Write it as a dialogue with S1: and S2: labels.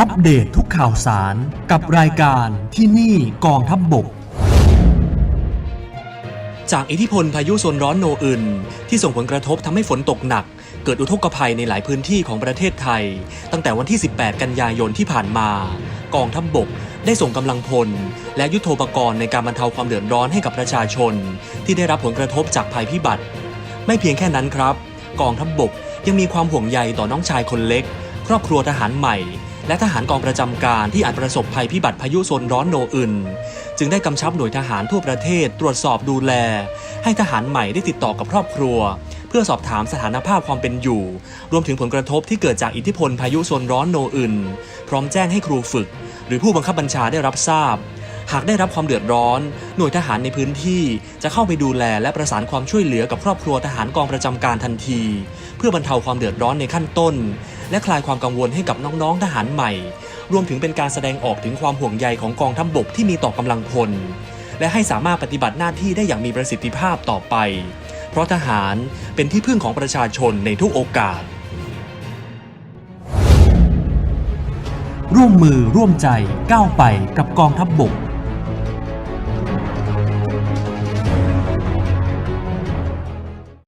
S1: อัปเดตทุกข่าวสารกับรายการที่นี่กองทัพบบก จากอิทธิพลพายุโซนร้อนโนอึนที่ส่งผลกระทบทำให้ฝนตกหนัก เกิดอุทกภัยในหลายพื้นที่ของประเทศไทย ตั้งแต่วันที่ 18 กันยายนที่ผ่านมา กองทัพบบกได้ส่งกำลังพล และยุทโธปกรณ์ในการบรรเทาความเดือดร้อนให้กับประชาชน ที่ได้รับผลกระทบจากภัยพิบัติ ไม่เพียงแค่นั้นครับ กองทัพบบกยังมีความห่วงใยต่อน้องชายคนเล็ก ครอบครัวทหารใหม่ และทหารกองประจำการที่อาจประสบภัยพิบัติพายุโซนร้อนโนอึนจึงได้กำชับหน่วยทหารทั่วประเทศตรวจสอบดูแล ให้ทหารใหม่ได้ติดต่อกับครอบครัว เพื่อสอบถามสถานภาพความเป็นอยู่ รวมถึงผลกระทบที่เกิดจากอิทธิพลพายุโซนร้อนโนอึนพร้อมแจ้งให้ครูฝึก หรือผู้บังคับบัญชาได้รับทราบหากได้รับความเดือดร้อน หน่วยทหารในพื้นที่จะเข้าไปดูแลและประสานความช่วยเหลือกับครอบครัวทหารกองประจำการทันที เพื่อบรรเทาความเดือดร้อนในขั้นต้น และคลายความกังวลให้กับน้องๆทหารใหม่ รวมถึงเป็นการแสดงออกถึงความห่วงใยของกองทัพบบกที่มีต่อกำลังพล และให้สามารถปฏิบัติหน้าที่ได้อย่างมีประสิทธิภาพต่อไป เพราะทหารเป็นที่พึ่งของประชาชนในทุกโอกาส ร่วมมือร่วมใจก้าวไปกับกองทัพบบก